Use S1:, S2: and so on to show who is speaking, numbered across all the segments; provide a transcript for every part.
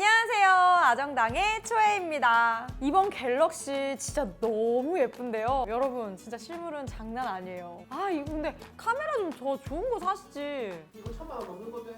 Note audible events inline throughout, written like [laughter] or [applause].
S1: 안녕하세요. 아정당의 초혜입니다. 이번 갤럭시 진짜 너무 예쁜데요. 여러분, 진짜 실물은 장난 아니에요. 아, 이거 근데 카메라 좀 더 좋은 거 사시지.
S2: 이거 천만 원 넘는 건데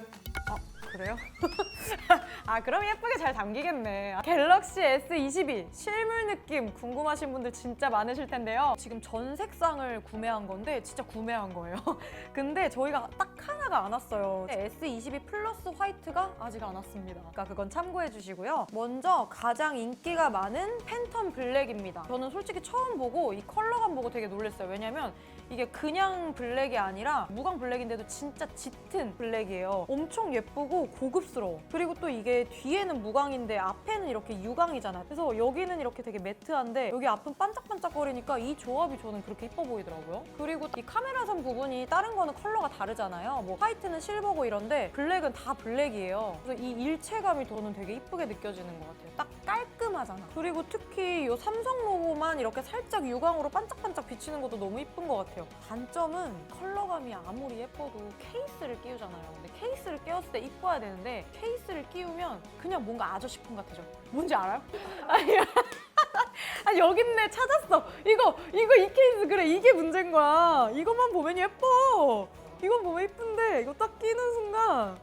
S1: 그래요? [laughs] 아 그럼 예쁘게 잘 담기겠네. 아, 갤럭시 S22 실물 느낌 궁금하신 분들 진짜 많으실 텐데요. 지금 전 색상을 구매한 건데 진짜 구매한 거예요. [laughs] 근데 저희가 딱 하나가 안 왔어요. S22 플러스 화이트가 아직 안 왔습니다. 그러니까 그건 참고해 주시고요. 먼저 가장 인기가 많은 팬텀 블랙입니다. 저는 솔직히 처음 보고 이 컬러감 보고 되게 놀랐어요. 왜냐면 이게 그냥 블랙이 아니라 무광 블랙인데도 진짜 짙은 블랙이에요. 엄청 예쁘고 고급스러워. 그리고 또 이게 뒤에는 무광인데 앞에는 이렇게 유광이잖아요. 그래서 여기는 이렇게 되게 매트한데 여기 앞은 반짝반짝거리니까 이 조합이 저는 그렇게 이뻐 보이더라고요. 그리고 이 카메라선 부분이 다른 거는 컬러가 다르잖아요. 뭐 화이트는 실버고 이런데 블랙은 다 블랙이에요. 그래서 이 일체감이 저는 되게 이쁘게 느껴지는 것 같아요. 딱 깔끔하잖아. 그리고 특히 이 삼성 로고만 이렇게 살짝 유광으로 반짝반짝 비치는 것도 너무 이쁜 것 같아요. 단점은 컬러감이 아무리 예뻐도 케이스를 끼우잖아요. 근데 케이스를 끼웠을 때 이뻐야 되는데 케이스를 끼우면 그냥 뭔가 아저씨품 같아져. 뭔지 알아요? [laughs] 아니, 여기 있네 찾았어. 이거 이거 이 케이스 그래 이게 문제인 거야. 이것만 보면 예뻐. 이건 보면 이쁜데 이거 딱 끼는 순간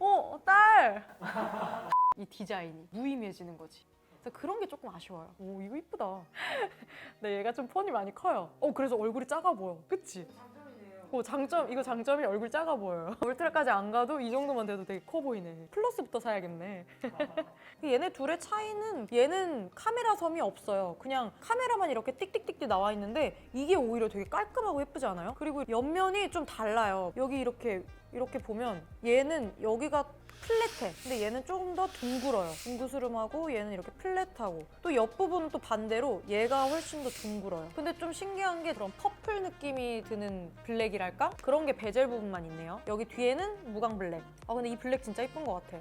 S1: 어 딸. 이 디자인이 무의미해지는 거지. 그래서 그런 게 조금 아쉬워요. 오 이거 이쁘다. 근데 [laughs] 얘가 좀 폰이 많이 커요. 어 그래서 얼굴이 작아 보여. 그치?
S2: 장점이네요
S1: 어 장점 이거 장점이 얼굴 작아 보여요. [laughs] 울트라까지 안 가도 이 정도만 돼도 되게 커 보이네. 플러스부터 사야겠네. [laughs] 얘네 둘의 차이는 얘는 카메라 섬이 없어요. 그냥 카메라만 이렇게 띡띡띡띡 나와 있는데 이게 오히려 되게 깔끔하고 예쁘지 않아요? 그리고 옆면이 좀 달라요. 여기 이렇게 이렇게 보면 얘는 여기가 플랫해. 근데 얘는 조금 더 둥글어요. 둥그스름하고 얘는 이렇게 플랫하고 또 옆부분은 또 반대로 얘가 훨씬 더 둥글어요. 근데 좀 신기한 게 그런 퍼플 느낌이 드는 블랙이랄까? 그런 게 베젤 부분만 있네요. 여기 뒤에는 무광 블랙. 아 근데 이 블랙 진짜 이쁜 것 같아.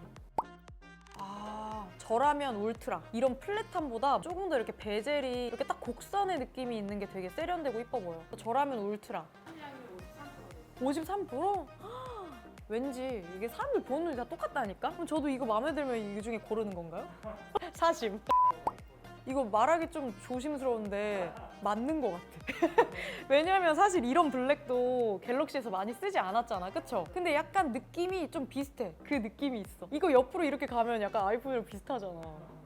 S1: 아, 저라면 울트라. 이런 플랫함보다 조금 더 이렇게 베젤이 이렇게 딱 곡선의 느낌이 있는 게 되게 세련되고 이뻐 보여. 저라면 울트라.
S2: 한량이 53%
S1: 53%? 왠지 이게 사람들 보는 눈이 다 똑같다니까? 그럼 저도 이거 마음에 들면 이 중에 고르는 건가요? [laughs] 사심. 이거 말하기 좀 조심스러운데 맞는 것 같아. [laughs] 왜냐면 사실 이런 블랙도 갤럭시에서 많이 쓰지 않았잖아. 그쵸? 근데 약간 느낌이 좀 비슷해. 그 느낌이 있어. 이거 옆으로 이렇게 가면 약간 아이폰이랑 비슷하잖아.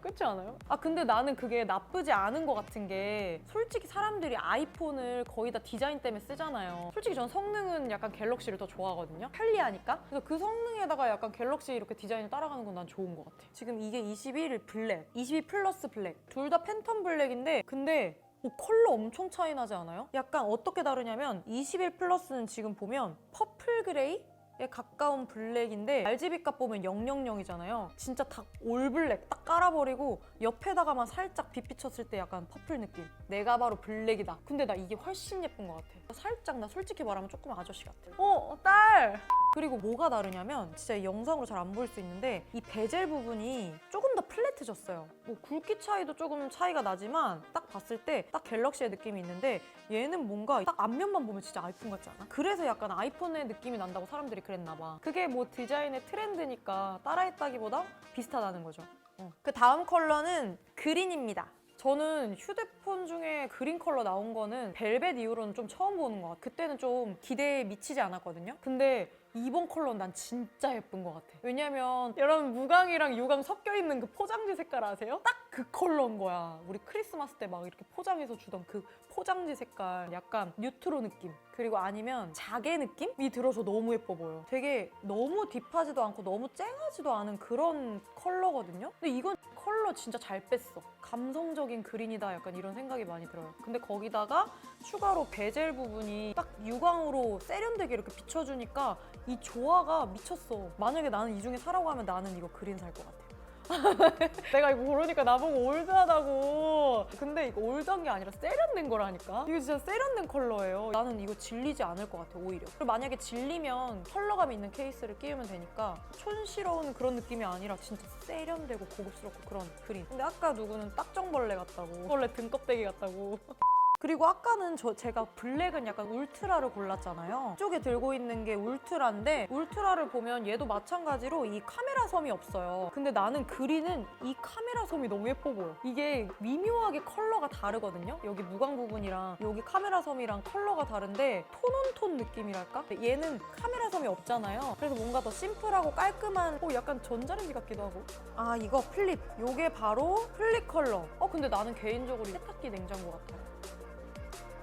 S1: 그렇지 않아요? 아 근데 나는 그게 나쁘지 않은 것 같은 게 솔직히 사람들이 아이폰을 거의 다 디자인 때문에 쓰잖아요. 솔직히 전 성능은 약간 갤럭시를 더 좋아하거든요. 편리하니까. 그래서 그 성능에다가 약간 갤럭시 이렇게 디자인을 따라가는 건 난 좋은 것 같아. 지금 이게 21 블랙, 22 플러스 블랙 둘 다 팬텀 블랙인데 근데 오, 컬러 엄청 차이 나지 않아요? 약간 어떻게 다르냐면 21 플러스는 지금 보면 퍼플 그레이? 에 가까운 블랙인데 RGB 값 보면 000이잖아요. 진짜 다 올블랙 딱 깔아버리고 옆에다가만 살짝 빛 비쳤을 때 약간 퍼플 느낌. 내가 바로 블랙이다. 근데 나 이게 훨씬 예쁜 것 같아. 살짝 나 솔직히 말하면 조금 아저씨 같아. 어 딸. 그리고 뭐가 다르냐면 진짜 이 영상으로 잘 안 보일 수 있는데 이 베젤 부분이 조금 더 플랫해졌어요. 뭐 굵기 차이도 조금 차이가 나지만 딱 봤을 때 딱 갤럭시의 느낌이 있는데 얘는 뭔가 딱 앞면만 보면 진짜 아이폰 같지 않아? 그래서 약간 아이폰의 느낌이 난다고 사람들이 그랬나 봐. 그게 뭐 디자인의 트렌드니까 따라했다기보다 비슷하다는 거죠. 어. 그 다음 컬러는 그린입니다. 저는 휴대폰 중에 그린 컬러 나온 거는 벨벳 이후로는 좀 처음 보는 것 같아요. 그때는 좀 기대에 미치지 않았거든요. 근데 이번 컬러는 난 진짜 예쁜 것 같아. 왜냐면 여러분 무광이랑 유광 섞여 있는 그 포장지 색깔 아세요? 딱 그 컬러인 거야. 우리 크리스마스 때 막 이렇게 포장해서 주던 그 포장지 색깔 약간 뉴트로 느낌. 그리고 아니면 자개 느낌이 들어서 너무 예뻐 보여. 되게 너무 딥하지도 않고 너무 쨍하지도 않은 그런 컬러거든요. 근데 이건 컬러 진짜 잘 뺐어. 감성적인 그린이다 약간 이런 생각이 많이 들어요. 근데 거기다가 추가로 베젤 부분이 딱 유광으로 세련되게 이렇게 비춰주니까 이 조화가 미쳤어. 만약에 나는 이 중에 사라고 하면 나는 이거 그린 살 것 같아. [laughs] 내가 이거 고르니까 나보고 올드하다고. 근데 이거 올드한 게 아니라 세련된 거라니까. 이거 진짜 세련된 컬러예요. 나는 이거 질리지 않을 것 같아 오히려. 그리고 만약에 질리면 컬러감 있는 케이스를 끼우면 되니까 촌스러운 그런 느낌이 아니라 진짜 세련되고 고급스럽고 그런 그린. 근데 아까 누구는 딱정벌레 같다고. 벌레 등껍데기 같다고. [laughs] 그리고 아까는 저 제가 블랙은 약간 울트라를 골랐잖아요. 이쪽에 들고 있는 게 울트라인데 울트라를 보면 얘도 마찬가지로 이 카메라 섬이 없어요. 근데 나는 그린은 이 카메라 섬이 너무 예뻐 보여. 이게 미묘하게 컬러가 다르거든요. 여기 무광 부분이랑 여기 카메라 섬이랑 컬러가 다른데 톤온톤 느낌이랄까? 얘는 카메라 섬이 없잖아요. 그래서 뭔가 더 심플하고 깔끔한 어, 약간 전자레인지 같기도 하고. 아 이거 플립. 요게 바로 플립 컬러. 어 근데 나는 개인적으로 이 세탁기 냉장고 같아요.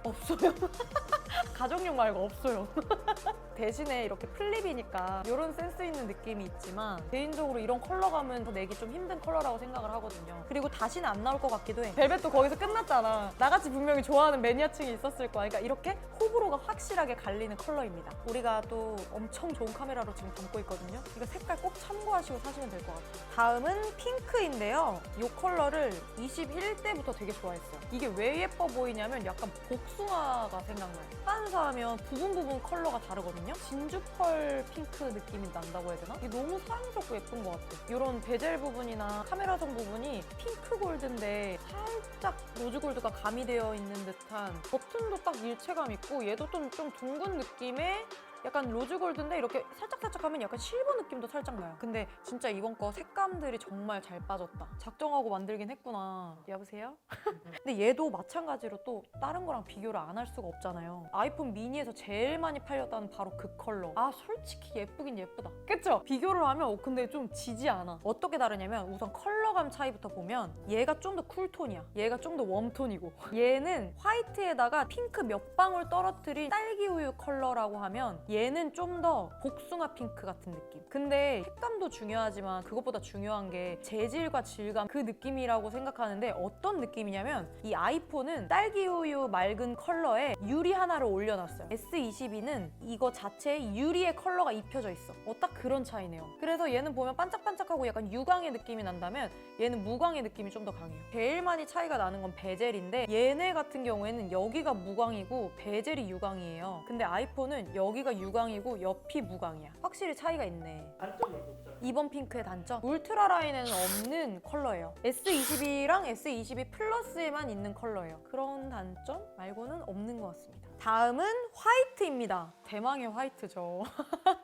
S1: 없어요. [laughs] 가정용 말고 없어요. [laughs] 대신에 이렇게 플립이니까 이런 센스 있는 느낌이 있지만 개인적으로 이런 컬러감은 더 내기 좀 힘든 컬러라고 생각을 하거든요. 그리고 다시는 안 나올 것 같기도 해. 벨벳도 거기서 끝났잖아. 나같이 분명히 좋아하는 매니아층이 있었을 거야. 그러니까 이렇게 호불호가 확실하게 갈리는 컬러입니다. 우리가 또 엄청 좋은 카메라로 지금 담고 있거든요. 이거 색깔 꼭 참고하시고 사시면 될 것 같아요. 다음은 핑크인데요. 이 컬러를 21대부터 되게 좋아했어요. 이게 왜 예뻐 보이냐면 약간 복숭아 가 생각나요. 판사하면 부분 부분 컬러가 다르거든요. 진주펄 핑크 느낌이 난다고 해야 되나? 이게 너무 사랑스럽고 예쁜 것 같아요. 이런 베젤 부분이나 카메라선 부분이 핑크 골드인데 살짝 로즈 골드가 가미되어 있는 듯한 버튼도 딱 일체감 있고 얘도 좀, 좀 둥근 느낌의 약간 로즈 골드인데 이렇게 살짝살짝 하면 약간 실버 느낌도 살짝 나요. 근데 진짜 이번 거 색감들이 정말 잘 빠졌다. 작정하고 만들긴 했구나. 여보세요? [laughs] 근데 얘도 마찬가지로 또 다른 거랑 비교를 안 할 수가 없잖아요. 아이폰 미니에서 제일 많이 팔렸다는 바로 그 컬러. 아 솔직히 예쁘긴 예쁘다. 그쵸? 비교를 하면 어, 근데 좀 지지 않아. 어떻게 다르냐면 우선 컬러감 차이부터 보면 얘가 좀 더 쿨톤이야. 얘가 좀 더 웜톤이고 얘는 화이트에다가 핑크 몇 방울 떨어뜨린 딸기 우유 컬러라고 하면 얘는 좀 더 복숭아 핑크 같은 느낌. 근데 색감도 중요하지만 그것보다 중요한 게 재질과 질감 그 느낌이라고 생각하는데 어떤 느낌이냐면 이 아이폰은 딸기 우유 맑은 컬러에 유리 하나를 올려놨어요. S22는 이거 자체에 유리의 컬러가 입혀져 있어. 어, 딱 그런 차이네요. 그래서 얘는 보면 반짝반짝하고 약간 유광의 느낌이 난다면 얘는 무광의 느낌이 좀 더 강해요. 제일 많이 차이가 나는 건 베젤인데 얘네 같은 경우에는 여기가 무광이고 베젤이 유광이에요. 근데 아이폰은 여기가 유광이고 옆이 무광이야. 확실히 차이가 있네.
S3: 단점을 꼽자면
S1: 이번 핑크의 단점? 울트라 라인에는 없는 컬러예요. S22랑 S22 플러스에만 있는 컬러예요. 그런 단점 말고는 없는 것 같습니다. 다음은 화이트입니다. 대망의 화이트죠 [laughs]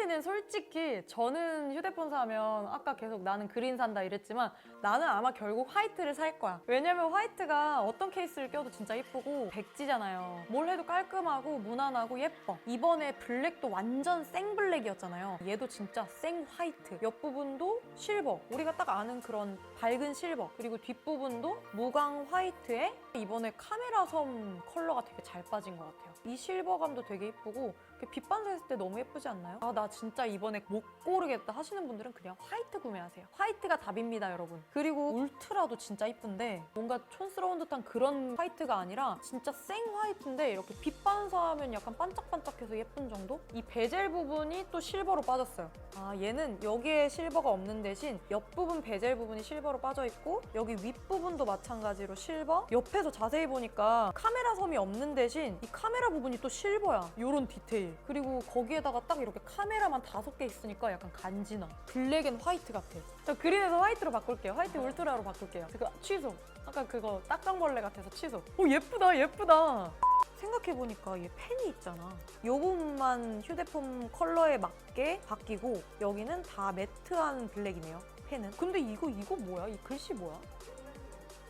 S1: 화이트는 솔직히 저는 휴대폰 사면 아까 계속 나는 그린 산다 이랬지만 나는 아마 결국 화이트를 살 거야. 왜냐면 화이트가 어떤 케이스를 껴도 진짜 예쁘고 백지잖아요. 뭘 해도 깔끔하고 무난하고 예뻐. 이번에 블랙도 완전 생 블랙이었잖아요. 얘도 진짜 생 화이트. 옆부분도 실버. 우리가 딱 아는 그런 밝은 실버. 그리고 뒷부분도 무광 화이트에 이번에 카메라 섬 컬러가 되게 잘 빠진 것 같아요. 이 실버감도 되게 예쁘고 빛 반사했을 때 너무 예쁘지 않나요? 아, 나 진짜 이번에 못 고르겠다 하시는 분들은 그냥 화이트 구매하세요. 화이트가 답입니다, 여러분. 그리고 울트라도 진짜 이쁜데 뭔가 촌스러운 듯한 그런 화이트가 아니라 진짜 생 화이트인데 이렇게 빛 반사하면 약간 반짝반짝해서 예쁜 정도? 이 베젤 부분이 또 실버로 빠졌어요. 아, 얘는 여기에 실버가 없는 대신 옆부분 베젤 부분이 실버로 빠져 있고 여기 윗부분도 마찬가지로 실버. 옆에서 자세히 보니까 카메라 섬이 없는 대신 이 카메라 부분이 또 실버야. 요런 디테일. 그리고 거기에다가 딱 이렇게 카메라만 다섯 개 있으니까 약간 간지나. 블랙 앤 화이트 같아. 저 그린에서 화이트로 바꿀게요. 화이트 울트라로 바꿀게요. 그거 취소. 아까 그거 딱정벌레 같아서 취소. 오 예쁘다 예쁘다. 생각해보니까 얘 펜이 있잖아. 요 부분만 휴대폰 컬러에 맞게 바뀌고 여기는 다 매트한 블랙이네요. 펜은. 근데 이거 이거 뭐야? 이 글씨 뭐야?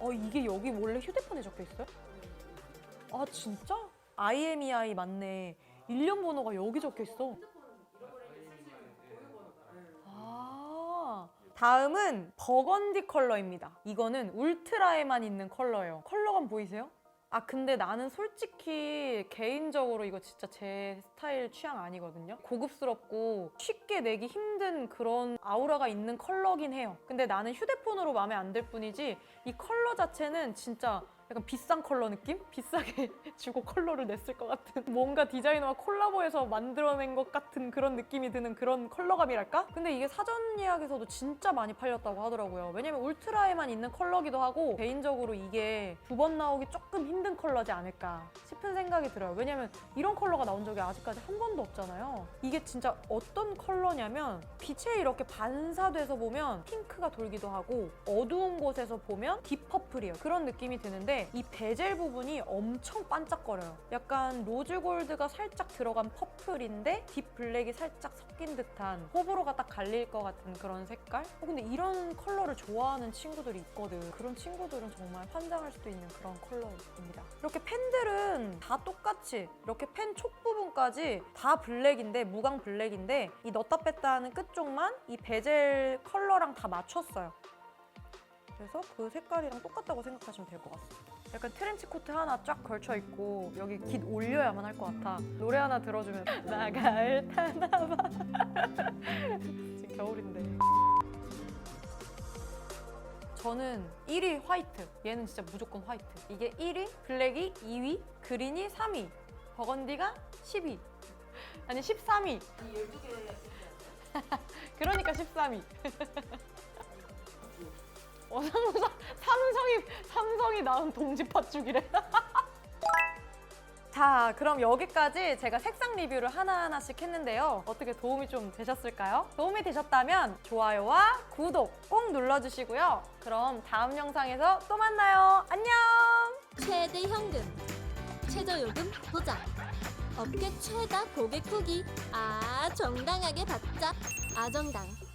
S1: 어 이게 여기 원래 휴대폰에 적혀 있어요? 아 진짜? IMEI 맞네. 일련 번호가 여기 적혀 있어. 아. 다음은 버건디 컬러입니다. 이거는 울트라에만 있는 컬러예요. 컬러감 보이세요? 아 근데 나는 솔직히 개인적으로 이거 진짜 제 스타일 취향 아니거든요. 고급스럽고 쉽게 내기 힘든 그런 아우라가 있는 컬러긴 해요. 근데 나는 휴대폰으로 마음에 안 들 뿐이지 이 컬러 자체는 진짜 약간 비싼 컬러 느낌? 비싸게 [laughs] 주고 컬러를 냈을 것 같은 뭔가 디자이너와 콜라보해서 만들어낸 것 같은 그런 느낌이 드는 그런 컬러감이랄까? 근데 이게 사전 예약에서도 진짜 많이 팔렸다고 하더라고요. 왜냐면 울트라에만 있는 컬러기도 하고 개인적으로 이게 두 번 나오기 조금 힘든 컬러지 않을까 싶은 생각이 들어요. 왜냐면 이런 컬러가 나온 적이 아직까지 한 번도 없잖아요. 이게 진짜 어떤 컬러냐면 빛에 이렇게 반사돼서 보면 핑크가 돌기도 하고 어두운 곳에서 보면 딥퍼플이에요. 그런 느낌이 드는데 게이 베젤 부분이 엄청 반짝거려요. 약간 로즈 골드가 살짝 들어간 퍼플인데 딥 블랙이 살짝 섞인 듯한 호불호가 딱 갈릴 것 같은 그런 색깔? 어, 근데 이런 컬러를 좋아하는 친구들이 있거든. 그런 친구들은 정말 환장할 수도 있는 그런 컬러입니다. 이렇게 펜들은 다 똑같이 이렇게 펜 촉 부분까지 다 블랙인데 무광 블랙인데 이 넣다 뺐다 하는 끝쪽만 이 베젤 컬러랑 다 맞췄어요. 그래서 그 색깔이랑 똑같다고 생각하시면 될 것 같습니다. 약간 트렌치 코트 하나 쫙 걸쳐 있고 여기 깃 올려야만 할 것 같아. 노래 하나 들어주면 [laughs] 나가을 타나봐. [laughs] 지금 겨울인데. 저는 1위 화이트. 얘는 진짜 무조건 화이트. 이게 1위, 블랙이 2위, 그린이 3위, 버건디가 10위. 아니 13위.
S2: 이 12개 [laughs]
S1: 그러니까 13위. 어, 삼성, 삼성이, 삼성이 나온 동지 팥죽이래. [laughs] 자, 그럼 여기까지 제가 색상 리뷰를 하나하나씩 했는데요. 어떻게 도움이 좀 되셨을까요? 도움이 되셨다면 좋아요와 구독 꼭 눌러주시고요. 그럼 다음 영상에서 또 만나요. 안녕!
S3: 최대 현금, 최저 요금 보장, 업계 최다 고객 후기, 아 정당하게 받자, 아정당.